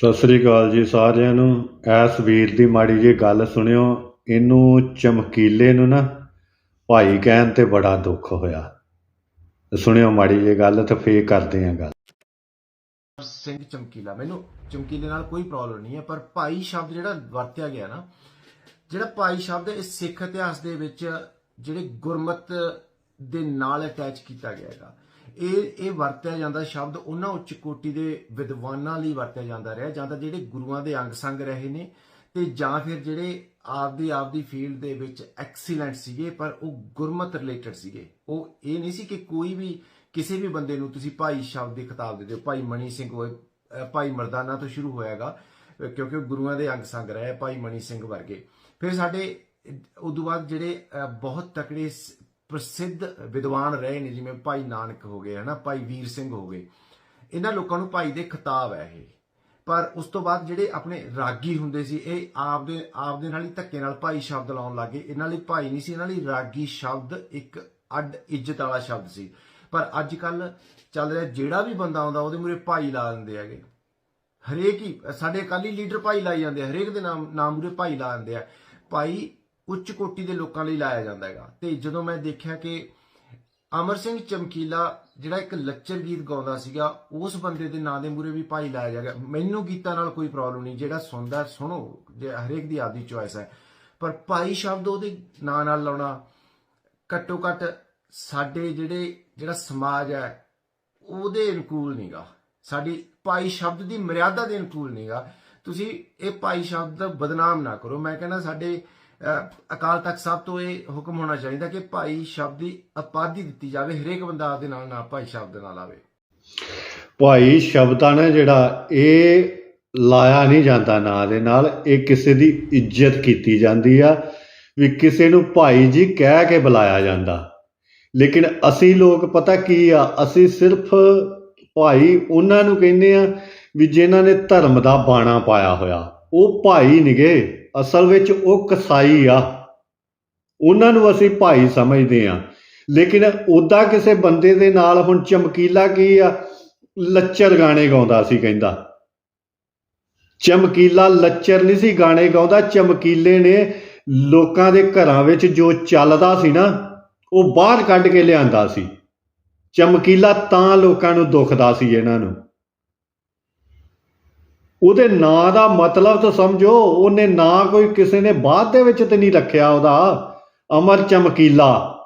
ਸਤਿ ਸ੍ਰੀ ਅਕਾਲ ਜੀ ਸਾਰਿਆਂ ਨੂੰ। ਐਸ ਵੀਰ ਦੀ ਮਾੜੀ ਜੀ ਗੱਲ ਸੁਣਿਓ, ਇਹਨੂੰ ਚਮਕੀਲੇ ਨੂੰ ਨਾ ਭਾਈ ਕਹਿਣ ਤੇ ਬੜਾ ਦੁੱਖ ਹੋਇਆ। ਸੁਣਿਓ ਮਾੜੀ ਜੀ ਗੱਲ ਤੇ ਫੇਰ ਕਰਦੇ ਆਂ ਗੱਲ। ਸਿੰਘ ਚਮਕੀਲਾ, ਮੈਨੂੰ ਚਮਕੀਲੇ ਨਾਲ ਕੋਈ ਪ੍ਰੋਬਲਮ ਨਹੀਂ ਹੈ, ਪਰ ਭਾਈ ਸ਼ਬਦ ਜਿਹੜਾ ਵਰਤਿਆ ਗਿਆ ਨਾ, ਜਿਹੜਾ ਭਾਈ ਸ਼ਬਦ ਇਹ ਸਿੱਖ ਇਤਿਹਾਸ ਦੇ ਵਿੱਚ ਜਿਹੜੇ ਗੁਰਮਤ ਦੇ ਨਾਲ ਅਟੈਚ ਕੀਤਾ ਗਿਆ ਹੈਗਾ। ਇਹ ਇਹ ਵਰਤਿਆ ਜਾਂਦਾ ਸ਼ਬਦ ਉਹਨਾਂ ਉੱਚ ਕੋਟੀ ਦੇ ਵਿਦਵਾਨਾਂ ਲਈ ਵਰਤਿਆ ਜਾਂਦਾ ਰਿਹਾ, ਜਾਂ ਤਾਂ ਜਿਹੜੇ ਗੁਰੂਆਂ ਦੇ ਅੰਗ ਸੰਗ ਰਹੇ ਨੇ, ਤੇ ਜਾਂ ਫਿਰ ਜਿਹੜੇ ਆਪਦੀ ਆਪਦੀ ਫੀਲਡ ਦੇ ਵਿੱਚ ਐਕਸੀਲੈਂਟ ਸੀਗੇ, ਪਰ ਉਹ ਗੁਰਮਤ ਰਿਲੇਟਡ ਸੀਗੇ। ਉਹ ਇਹ ਨਹੀਂ ਸੀ ਕਿ ਕੋਈ ਵੀ, ਕਿਸੇ ਵੀ ਬੰਦੇ ਨੂੰ ਤੁਸੀਂ ਭਾਈ ਸ਼ਬਦ ਦੀ ਖਿਤਾਬ ਦੇ ਦਿਓ, ਭਾਈ ਮਣੀ ਸਿੰਘ ਹੋਏ ਭਾਈ ਮਰਦਾਨਾ ਤੋਂ ਸ਼ੁਰੂ ਹੋਇਆਗਾ, ਕਿਉਂਕਿ ਉਹ ਗੁਰੂਆਂ ਦੇ ਅੰਗ ਸੰਗ ਰਹੇ, ਭਾਈ ਮਣੀ ਸਿੰਘ ਵਰਗੇ। ਫਿਰ ਸਾਡੇ, ਉਦੋਂ ਬਾਅਦ ਜਿਹੜੇ ਬਹੁਤ ਤਕੜੇ ਪ੍ਰਸਿੱਧ ਵਿਦਵਾਨ ਰਹੇ ਨੇ, ਜਿਵੇਂ ਭਾਈ ਨਾਨਕ ਹੋ ਗਏ, ਹਨਾ, ਭਾਈ ਵੀਰ ਸਿੰਘ ਹੋ ਗਏ। ਇਹਨਾਂ ਲੋਕਾਂ ਨੂੰ ਭਾਈ ਦੇ ਖਿਤਾਬ ਹੈ ਇਹ। ਪਰ ਉਸ ਤੋਂ ਬਾਅਦ ਜਿਹੜੇ ਆਪਣੇ ਰਾਗੀ ਹੁੰਦੇ ਸੀ, ਇਹ ਆਪਦੇ ਆਪਦੇ ਨਾਲ ਹੀ ਧੱਕੇ ਨਾਲ ਭਾਈ ਸ਼ਬਦ ਲਾਉਣ ਲੱਗੇ ਇਹਨਾਂ ਲਈ ਭਾਈ ਨਹੀਂ ਸੀ, ਇਹਨਾਂ ਲਈ ਰਾਗੀ ਸ਼ਬਦ ਇੱਕ ਅੱਡ ਇੱਜ਼ਤ ਵਾਲਾ ਸ਼ਬਦ ਸੀ। ਪਰ ਅੱਜ ਕੱਲ ਚੱਲ ਰਿਹਾ, ਜਿਹੜਾ ਵੀ ਬੰਦਾ ਆਉਂਦਾ, ਉਹਦੇ ਮੂਰੇ ਭਾਈ ਲਾ ਦਿੰਦੇ ਹੈਗੇ। ਹਰੇਕ ਹੀ, ਸਾਡੇ ਅਕਾਲੀ ਲੀਡਰ ਭਾਈ ਲਾਈ ਜਾਂਦੇ ਹਰੇਕ ਦੇ ਨਾਮ ਨਾਮ ਮੂਰੇ ਭਾਈ ਲਾ ਦਿੰਦੇ ਆ। ਭਾਈ ਉੱਚ ਕੋਟੀ ਦੇ ਲੋਕਾਂ ਲਈ ਲਾਇਆ ਜਾਂਦਾ ਹੈਗਾ। ਤੇ ਜਦੋਂ ਮੈਂ ਦੇਖਿਆ ਕਿ ਅਮਰ ਸਿੰਘ ਚਮਕੀਲਾ, ਜਿਹੜਾ ਇੱਕ ਲੱਚਰ ਗੀਤ ਗਾਉਂਦਾ ਸੀਗਾ, ਉਸ ਬੰਦੇ ਦੇ ਨਾਂ ਦੇ ਮੂਰੇ ਵੀ ਭਾਈ ਲਾਇਆ ਜਾਏਗਾ ਮੈਨੂੰ ਗੀਤਾਂ ਨਾਲ ਕੋਈ ਪ੍ਰੋਬਲਮ ਨਹੀਂ, ਜਿਹੜਾ ਸੁਣਦਾ ਸੁਣੋ। ਜੇ ਹਰੇਕ ਦੀ ਆਪਦੀ ਚੋਇਸ ਹੈ। ਪਰ ਭਾਈ ਸ਼ਬਦ ਉਹਦੇ ਨਾਂ ਨਾਲ ਲਾਉਣਾ ਘੱਟੋ ਘੱਟ ਸਾਡੇ ਜਿਹੜੇ, ਜਿਹੜਾ ਸਮਾਜ ਹੈ, ਉਹਦੇ ਅਨੁਕੂਲ ਨਹੀਂਗਾ। ਸਾਡੀ ਭਾਈ ਸ਼ਬਦ ਦੀ ਮਰਿਆਦਾ ਦੇ ਅਨੁਕੂਲ ਨਹੀਂਗਾ। ਤੁਸੀਂ ਇਹ ਭਾਈ ਸ਼ਬਦ ਦਾ ਬਦਨਾਮ ਨਾ ਕਰੋ। ਮੈਂ ਕਹਿੰਦਾ ਸਾਡੇ ਅਕਾਲ ਤਖਤ ਸਾਹਿਬ ਤੋਂ ਇਹ ਹੁਕਮ ਹੋਣਾ ਚਾਹੀਦਾ ਕਿ ਭਾਈ ਸ਼ਬਦ ਦੀ ਉਪਾਧੀ ਦਿੱਤੀ ਜਾਵੇ, ਹਰੇਕ ਬੰਦਾ ਆਪਦੇ ਨਾਲ ਨਾ ਭਾਈ ਸ਼ਬਦ ਨਾਲ ਆਵੇ। ਭਾਈ ਸ਼ਬਦਾਂ ਨੇ ਜਿਹੜਾ ਇਹ ਲਾਇਆ ਨਹੀਂ ਜਾਂਦਾ ਨਾਂ ਦੇ ਨਾਲ, ਇਹ ਕਿਸੇ ਦੀ ਇੱਜ਼ਤ ਕੀਤੀ ਜਾਂਦੀ ਆ ਵੀ ਕਿਸੇ ਨੂੰ ਭਾਈ ਜੀ ਕਹਿ ਕੇ ਬੁਲਾਇਆ ਜਾਂਦਾ। ਲੇਕਿਨ ਅਸੀਂ ਲੋਕ ਪਤਾ ਕੀ ਆ, ਅਸੀਂ ਸਿਰਫ ਭਾਈ ਉਹਨਾਂ ਨੂੰ ਕਹਿੰਦੇ ਆ ਵੀ ਜਿਨ੍ਹਾਂ ਨੇ ਧਰਮ ਦਾ ਬਾਣਾ ਪਾਇਆ ਹੋਇਆ, ਉਹ ਭਾਈ ਨਿਗੇ। ਅਸਲ ਵਿੱਚ ਉਹ ਕਸਾਈ ਆ। ਉਹਨਾਂ ਨੂੰ ਅਸੀਂ ਭਾਈ ਸਮਝਦੇ ਆ ਲੇਕਿਨ ਉਦਾਂ ਕਿਸੇ ਬੰਦੇ ਦੇ ਨਾਲ ਹੁਣ ਚਮਕੀਲਾ ਕੀ ਆ? ਲੱਚਰ ਗਾਣੇ ਗਾਉਂਦਾ ਸੀ ਕਹਿੰਦਾ। ਚਮਕੀਲਾ ਲੱਚਰ ਨਹੀਂ ਸੀ ਗਾਣੇ ਗਾਉਂਦਾ, ਚਮਕੀਲੇ ਨੇ ਲੋਕਾਂ ਦੇ ਘਰਾਂ ਵਿੱਚ ਜੋ ਚੱਲਦਾ ਸੀ ਨਾ, ਉਹ ਬਾਹਰ ਕੱਢ ਕੇ ਲਿਆਂਦਾ ਸੀ। ਚਮਕੀਲਾ ਤਾਂ ਲੋਕਾਂ ਨੂੰ ਦੁਖਦਾ ਸੀ ਇਹਨਾਂ ਨੂੰ। ਉਹਦੇ ਨਾਂ ਦਾ ਮਤਲਬ ਤਾਂ ਸਮਝੋ, ਉਹਨੇ ਨਾਂ ਕੋਈ ਕਿਸੇ ਨੇ ਬਾਅਦ ਦੇ ਵਿੱਚ ਤੇ ਨਹੀਂ ਰੱਖਿਆ ਉਹਦਾ। ਅਮਰ ਚਮਕੀਲਾ।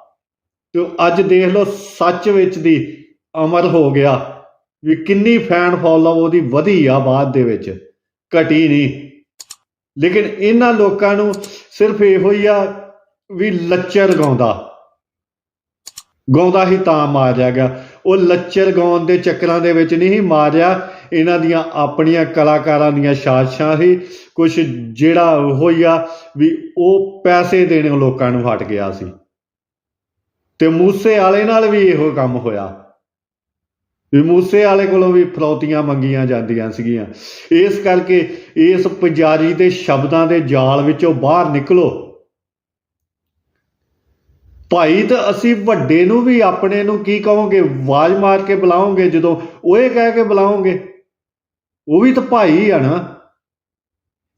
ਤੇ ਅੱਜ ਦੇਖ ਲਓ, ਸੱਚ ਵਿੱਚ ਦੀ ਅਮਰ ਹੋ ਗਿਆ। ਵੀ ਕਿੰਨੀ ਫੈਨ ਫੋਲੋ ਉਹਦੀ ਵਧੀ ਆ ਬਾਅਦ ਦੇ ਵਿੱਚ। ਘਟੀ ਨਹੀਂ। ਲੇਕਿਨ ਇਹਨਾਂ ਲੋਕਾਂ ਨੂੰ ਸਿਰਫ ਇਹੋ ਹੀ ਆ ਵੀ ਲੱਚਰ ਗਾਉਂਦਾ। ਗਾਉਂਦਾ ਹੀ ਤਾਂ ਮਾਰਿਆ ਗਿਆ। ਉਹ ਲੱਚਰ ਗਾਉਣ ਦੇ ਚੱਕਰਾਂ ਦੇ ਵਿੱਚ ਨਹੀਂ ਮਾਰਿਆ। ਇਹਨਾਂ ਦੀਆਂ ਆਪਣੀਆਂ ਕਲਾਕਾਰਾਂ ਦੀਆਂ ਸਾਜ਼ਿਸ਼ਾਂ ਸੀ। ਕੁਝ ਜਿਹੜਾ ਹੋਈ ਆ ਵੀ ਉਹ ਪੈਸੇ ਦੇਣੇ ਲੋਕਾਂ ਨੂੰ ਹਟ ਗਿਆ ਸੀ। ਤੇ ਮੂਸੇ ਵਾਲੇ ਨਾਲ ਵੀ ਇਹੋ ਕੰਮ ਹੋਇਆ। ਵੀ ਮੂਸੇ ਵਾਲੇ ਕੋਲੋਂ ਵੀ ਫਰੌਤੀਆਂ ਮੰਗੀਆਂ ਜਾਂਦੀਆਂ ਸੀਗੀਆਂ। ਇਸ ਕਰਕੇ ਇਸ ਪੁਜਾਰੀ ਦੇ ਸ਼ਬਦਾਂ ਦੇ ਜਾਲ ਵਿੱਚੋਂ ਬਾਹਰ ਨਿਕਲੋ। ਭਾਈ, ਤਾਂ ਅਸੀਂ ਵੱਡੇ ਨੂੰ ਵੀ ਆਪਣੇ ਨੂੰ ਕੀ ਕਹੋਗੇ? ਆਵਾਜ਼ ਮਾਰ ਕੇ ਬੁਲਾਓਗੇ ਜਦੋਂ ਉਹ ਇਹ ਕਹਿ ਕੇ ਬੁਲਾਓਗੇ? ਉਹ ਵੀ ਤਾਂ ਭਾਈ ਆ ਨਾ।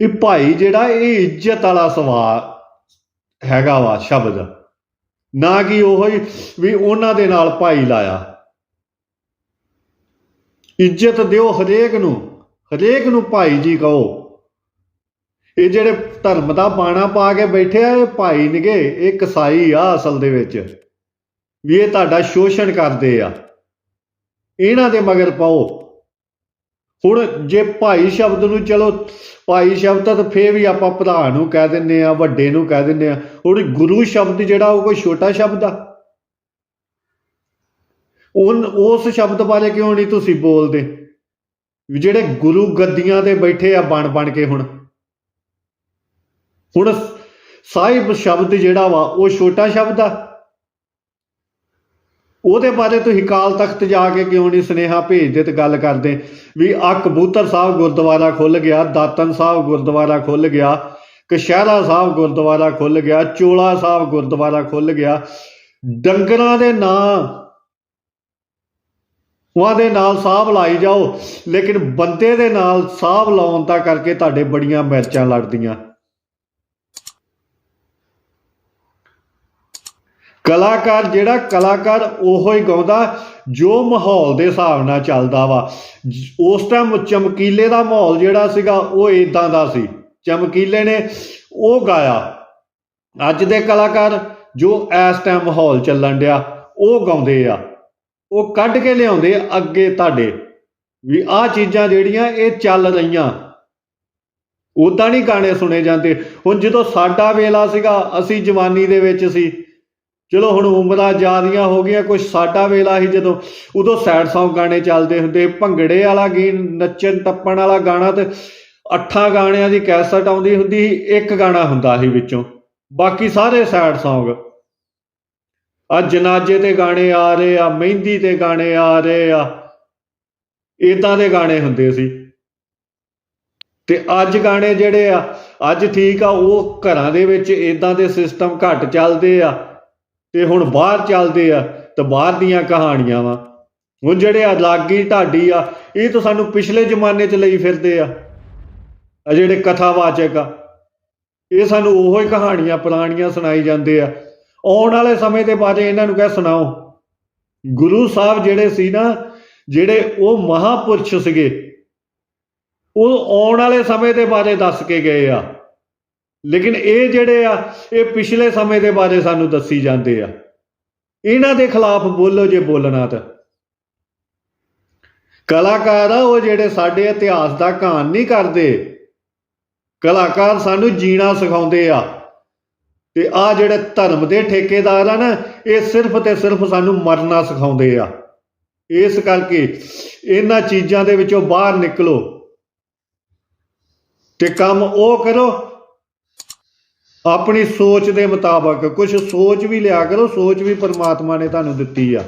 ਇਹ ਭਾਈ ਜਿਹੜਾ ਇਹ ਇੱਜ਼ਤ ਵਾਲਾ ਸਵਾਲ ਹੈਗਾ ਵਾ ਸ਼ਬਦ। ਨਾ ਕਿ ਉਹ ਹੀ ਵੀ ਉਹਨਾਂ ਦੇ ਨਾਲ ਭਾਈ ਲਾਇਆ। ਇੱਜ਼ਤ ਦਿਓ ਹਰੇਕ ਨੂੰ ਹਰੇਕ ਨੂੰ ਭਾਈ ਜੀ ਕਹੋ। ਇਹ ਜਿਹੜੇ ਧਰਮ ਦਾ ਬਾਣਾ ਪਾ ਕੇ ਬੈਠੇ ਆ, ਇਹ ਭਾਈ ਨਿਗੇ, ਇਹ ਕਸਾਈ ਆ ਅਸਲ ਦੇ ਵਿੱਚ। ਵੀ ਇਹ ਤੁਹਾਡਾ ਸ਼ੋਸ਼ਣ ਕਰਦੇ ਆ। ਇਹਨਾਂ ਦੇ ਮਗਰ ਪਾਓ। ਹੁਣ ਜੇ ਭਾਈ ਸ਼ਬਦ ਨੂੰ ਚਲੋ, ਭਾਈ ਸ਼ਬਦ ਤਾਂ ਫੇਰ ਵੀ ਆਪਾਂ ਭਰਾ ਨੂੰ ਕਹਿ ਦਿੰਨੇ ਆ ਵੱਡੇ ਨੂੰ ਕਹਿ ਦਿੰਨੇ ਆ ਹੁਣ ਗੁਰੂ ਸ਼ਬਦ ਜਿਹੜਾ ਉਹ ਕੋਈ ਛੋਟਾ ਸ਼ਬਦ ਆ। ਉਹ ਉਸ ਸ਼ਬਦ ਬਾਰੇ ਕਿਉਂ ਨਹੀਂ ਤੁਸੀਂ ਬੋਲਦੇ? ਜਿਹੜੇ ਗੁਰੂ ਗੱਦੀਆਂ ਤੇ ਬੈਠੇ ਆ ਬਣ ਬਣ ਕੇ ਹੁਣ। ਹੁਣ ਸਾਹਿਬ ਸ਼ਬਦ ਜਿਹੜਾ ਵਾ, ਉਹ ਛੋਟਾ ਸ਼ਬਦ ਆ। ਉਹਦੇ ਬਾਰੇ ਤੁਸੀਂ ਕਾਲ ਤਖਤ ਜਾ ਕੇ ਕਿਉਂ ਨਹੀਂ ਸੁਨੇਹਾ ਭੇਜਦੇ ਤੇ ਗੱਲ ਕਰਦੇ? ਵੀ ਆ ਕਬੂਤਰ ਸਾਹਿਬ ਗੁਰਦੁਆਰਾ ਖੁੱਲ ਗਿਆ ਦਾਤਨ ਸਾਹਿਬ ਗੁਰਦੁਆਰਾ ਖੁੱਲ ਗਿਆ ਕਸ਼ਹਿਰਾ ਸਾਹਿਬ ਗੁਰਦੁਆਰਾ ਖੁੱਲ ਗਿਆ, ਚੋਲਾ ਸਾਹਿਬ ਗੁਰਦੁਆਰਾ ਖੁੱਲ ਗਿਆ। ਡੰਗਰਾਂ ਦੇ ਨਾਂ ਉਹਨਾਂ ਦੇ ਨਾਲ ਸਾਹਬ ਲਾਈ ਜਾਓ, ਲੇਕਿਨ ਬੰਦੇ ਦੇ ਨਾਲ ਸਾਹਬ ਲਾਉਣ ਦਾ ਕਰਕੇ ਤੁਹਾਡੇ ਬੜੀਆਂ ਮਿਰਚਾਂ ਲੜਦੀਆਂ। ਕਲਾਕਾਰ ਜਿਹੜਾ ਕਲਾਕਾਰ ਉਹੋ ਹੀ ਗਾਉਂਦਾ, ਜੋ ਮਾਹੌਲ ਦੇ ਹਿਸਾਬ ਨਾਲ ਚੱਲਦਾ ਵਾ। ਉਸ ਟਾਈਮ ਚਮਕੀਲੇ ਦਾ ਮਾਹੌਲ ਜਿਹੜਾ ਸੀਗਾ, ਉਹ ਇਦਾਂ ਦਾ ਸੀ। ਚਮਕੀਲੇ ਨੇ ਉਹ ਗਾਇਆ। ਅੱਜ ਦੇ ਕਲਾਕਾਰ ਜੋ ਇਸ ਟਾਈਮ ਮਾਹੌਲ ਚੱਲਣ ਡਿਆ, ਉਹ ਗਾਉਂਦੇ ਆ। ਉਹ ਕੱਢ ਕੇ ਲਿਆਉਂਦੇ ਅੱਗੇ ਤੁਹਾਡੇ। ਵੀ ਆਹ ਚੀਜ਼ਾਂ ਜਿਹੜੀਆਂ ਇਹ ਚੱਲ ਰਹੀਆਂ। ਉਦਾਂ ਨਹੀਂ ਗਾਣੇ ਸੁਣੇ ਜਾਂਦੇ। ਹੁਣ ਜਦੋਂ ਸਾਡਾ ਵੇਲਾ ਸੀਗਾ, ਅਸੀਂ ਜਵਾਨੀ ਦੇ ਵਿੱਚ ਸੀ। ਚਲੋ ਹੁਣ ਉਮਰਾਂ ਜ਼ਿਆਦੀਆਂ ਹੋ ਗਈਆਂ ਕੁਝ ਸਾਡਾ ਵੇਲਾ ਸੀ ਜਦੋਂ, ਉਦੋਂ ਸੈਡ Song ਗਾਣੇ ਚੱਲਦੇ ਹੁੰਦੇ, ਭੰਗੜੇ ਵਾਲਾ ਗੀਤ, ਨੱਚਣ ਟੱਪਣ ਵਾਲਾ ਗਾਣਾ ਤੇ ਅੱਠਾਂ ਗਾਣਿਆਂ ਦੀ ਕੈਸਟ ਆਉਂਦੀ ਹੁੰਦੀ ਸੀ, ਇੱਕ ਗਾਣਾ ਹੁੰਦਾ ਸੀ ਵਿੱਚੋਂ, ਬਾਕੀ ਸਾਰੇ ਸੈਡ Song ਆ ਜਨਾਜੇ ਤੇ ਗਾਣੇ ਆ ਰਹੇ ਆ, ਮਹਿੰਦੀ ਤੇ ਗਾਣੇ ਆ ਰਹੇ ਆ ਇਦਾਂ ਦੇ ਗਾਣੇ ਹੁੰਦੇ ਸੀ। ਤੇ ਅੱਜ ਗਾਣੇ ਜਿਹੜੇ ਆ, ਅੱਜ ਠੀਕ ਆ, ਉਹ ਘਰਾਂ ਦੇ ਵਿੱਚ ਇਦਾਂ ਦੇ ਸਿਸਟਮ ਘੱਟ ਚੱਲਦੇ ਆ। ਤੇ ਹੁਣ ਬਾਹਰ ਚੱਲਦੇ ਆ ਤੇ ਬਾਹਰ ਦੀਆਂ ਕਹਾਣੀਆਂ ਵਾ। ਹੁਣ ਜਿਹੜੇ ਆ ਲਾਗੀ ਢਾਡੀ ਆ, ਇਹ ਤਾਂ ਸਾਨੂੰ ਪਿਛਲੇ ਜ਼ਮਾਨੇ 'ਚ ਲਈ ਫਿਰਦੇ ਆ। ਆ ਜਿਹੜੇ ਕਥਾਵਾਚਕ ਆ, ਇਹ ਸਾਨੂੰ ਉਹੋ ਹੀ ਕਹਾਣੀਆਂ ਪੁਰਾਣੀਆਂ ਸੁਣਾਈ ਜਾਂਦੇ ਆ। ਆਉਣ ਵਾਲੇ ਸਮੇਂ ਦੇ ਬਾਰੇ ਇਹਨਾਂ ਨੂੰ ਕਹਿ ਸੁਣਾਓ। ਗੁਰੂ ਸਾਹਿਬ ਜਿਹੜੇ ਸੀ ਨਾ, ਜਿਹੜੇ ਉਹ ਮਹਾਪੁਰਸ਼ ਸੀਗੇ, ਉਹ ਆਉਣ ਵਾਲੇ ਸਮੇਂ ਦੇ ਬਾਰੇ ਦੱਸ ਕੇ ਗਏ ਆ। ਲੇਕਿਨ ਇਹ ਜਿਹੜੇ ਆ, ਇਹ ਪਿਛਲੇ ਸਮੇਂ ਦੇ ਬਾਰੇ ਸਾਨੂੰ ਦੱਸੀ ਜਾਂਦੇ ਆ। ਇਹਨਾਂ ਦੇ ਖਿਲਾਫ ਬੋਲੋ ਜੇ ਬੋਲਣਾ ਤਾਂ। ਕਲਾਕਾਰ ਆ, ਉਹ ਜਿਹੜੇ ਸਾਡੇ ਇਤਿਹਾਸ ਦਾ ਕਹਾਣ ਨਹੀਂ ਕਰਦੇ। ਕਲਾਕਾਰ ਸਾਨੂੰ ਜੀਣਾ ਸਿਖਾਉਂਦੇ ਆ। ਤੇ ਆ ਜਿਹੜੇ ਧਰਮ ਦੇ ਠੇਕੇਦਾਰ ਆ ਨਾ, ਇਹ ਸਿਰਫ ਤੇ ਸਿਰਫ ਸਾਨੂੰ ਮਰਨਾ ਸਿਖਾਉਂਦੇ ਆ। ਇਸ ਕਰਕੇ ਇਹਨਾਂ ਚੀਜ਼ਾਂ ਦੇ ਵਿੱਚੋਂ ਬਾਹਰ ਨਿਕਲੋ। ਤੇ ਕੰਮ ਉਹ ਕਰੋ ਆਪਣੀ ਸੋਚ ਦੇ ਮੁਤਾਬਕ ਕੁਝ ਸੋਚ ਵੀ ਲਿਆ ਕਰੋ, ਸੋਚ ਵੀ ਪਰਮਾਤਮਾ ਨੇ ਤੁਹਾਨੂੰ ਦਿੱਤੀ ਆ।